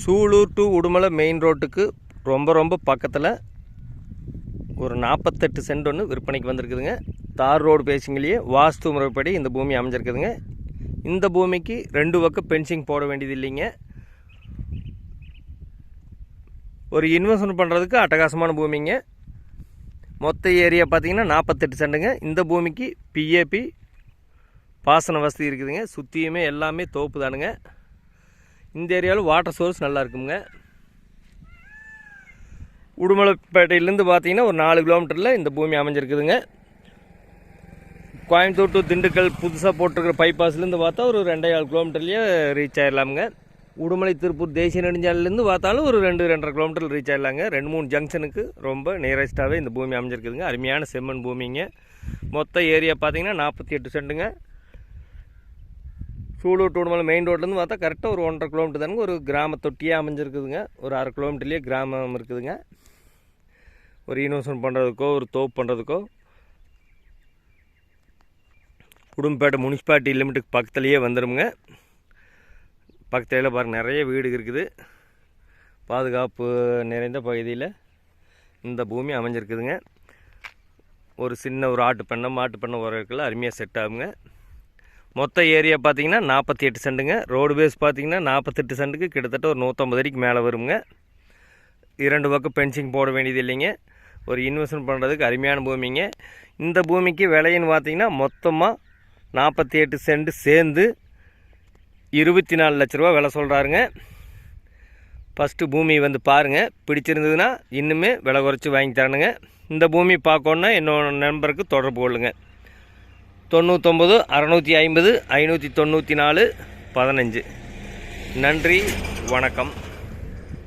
Sulur to Udumalai main ரோட்டுக்கு ரொம்ப ரொம்ப பக்கத்தில் ஒரு நாற்பத்தெட்டு சென்ட் ஒன்று விற்பனைக்கு வந்திருக்குதுங்க. தார் ரோடு பேசிங்களையே வாஸ்து முறைப்படி இந்த பூமி அமைஞ்சிருக்குதுங்க. இந்த பூமிக்கு ரெண்டு பக்கம் பென்சிங் போட வேண்டியது இல்லைங்க. ஒரு இன்வெஸ்ட்மெண்ட் பண்ணுறதுக்கு அட்டகாசமான பூமிங்க. மொத்த ஏரியா பார்த்தீங்கன்னா நாற்பத்தெட்டு சென்ட்டுங்க இந்த பூமிக்கு பிஏபி பாசன வசதி இருக்குதுங்க. சுற்றியுமே எல்லாமே தோப்பு தானுங்க. இந்த ஏரியாவில் வாட்டர் சோர்ஸ் நல்லா இருக்குங்க உடுமலைப்பேட்டையிலேருந்து பார்த்தீங்கன்னா ஒரு நாலு கிலோமீட்டரில் இந்த பூமி அமைஞ்சிருக்குதுங்க. கோயம்புத்தூர் டு திண்டுக்கல் புதுசாக போட்டிருக்கிற பைபாஸ்லேருந்து பார்த்தா ஒரு ரெண்டே ஆறு கிலோமீட்டர்லேயே ரீச் ஆயிடலாமுங்க உடுமலை திருப்பூர் தேசிய நெடுஞ்சாலையிலேருந்து பார்த்தாலும் ஒரு ரெண்டு ரெண்டரை கிலோமீட்டர் ரீச் ஆயிடலாங்க ரெண்டு மூணு ஜங்ஷனுக்கு ரொம்ப நியரஸ்ட்டாகவே இந்த பூமி அமைஞ்சிருக்குதுங்க. அருமையான செம்மண் பூமிங்க. மொத்த ஏரியா பார்த்தீங்கன்னா நாற்பத்தி எட்டு சென்ட்டுங்க சூலூர் உடுமலை மெயின் ரோட்லேருந்து பார்த்தா கரெக்டாக ஒரு ஒன்றரை கிலோமீட்டர் தானுங்க. ஒரு கிராம தொட்டியாக அமைஞ்சிருக்குதுங்க. ஒரு அரை கிலோமீட்டர்லேயே கிராமம் இருக்குதுங்க. ஒரு இன்வெஸ்ட்மெண்ட் பண்ணுறதுக்கோ ஒரு தோப்பு பண்ணுறதுக்கோ குடும்பப்பேட்டை முனிசிபாலிட்டி லிமிட்டுக்கு பக்கத்துலேயே வந்துடுங்க பக்கத்தில் பாருங்கள் நிறைய வீடு இருக்குது. பாதுகாப்பு நிறைந்த பகுதியில் இந்த பூமி அமைஞ்சிருக்குதுங்க. ஒரு சின்ன ஒரு ஆட்டு பண்ணை மாட்டு பண்ணை உரக்கெல்லாம் அருமையாக செட் ஆகுங்க. மொத்த ஏரியா பார்த்தீங்கன்னா நாற்பத்தி எட்டு சென்ட்டுங்க ரோடு பேஸ் பார்த்தீங்கன்னா நாற்பத்தெட்டு சென்ட்டுக்கு கிட்டத்தட்ட ஒரு நூற்றம்பது அடிக்கு மேலே வருங்க. இரண்டு பக்கம் பென்சிங் போட வேண்டியது இல்லைங்க. ஒரு இன்வெஸ்ட்மெண்ட் பண்ணுறதுக்கு அருமையான பூமிங்க. இந்த பூமிக்கு விலைன்னு பார்த்தீங்கன்னா மொத்தமாக நாற்பத்தி எட்டு சென்ட் சேர்ந்து இருபத்தி நாலு லட்ச ரூபா விலை சொல்கிறாருங்க ஃபஸ்ட்டு பூமி வந்து பாருங்கள் பிடிச்சிருந்ததுன்னா இன்னுமே விலை குறைச்சி வாங்கி தரணுங்க. இந்த பூமி பார்க்கணுன்னா என்னோட நண்பருக்கு தொடர்பு கொள்ளுங்கள் தொண்ணூத்தொம்பது அறநூற்றி ஐம்பது ஐநூற்றி தொண்ணூற்றி நாலு பதினஞ்சு. நன்றி வணக்கம்.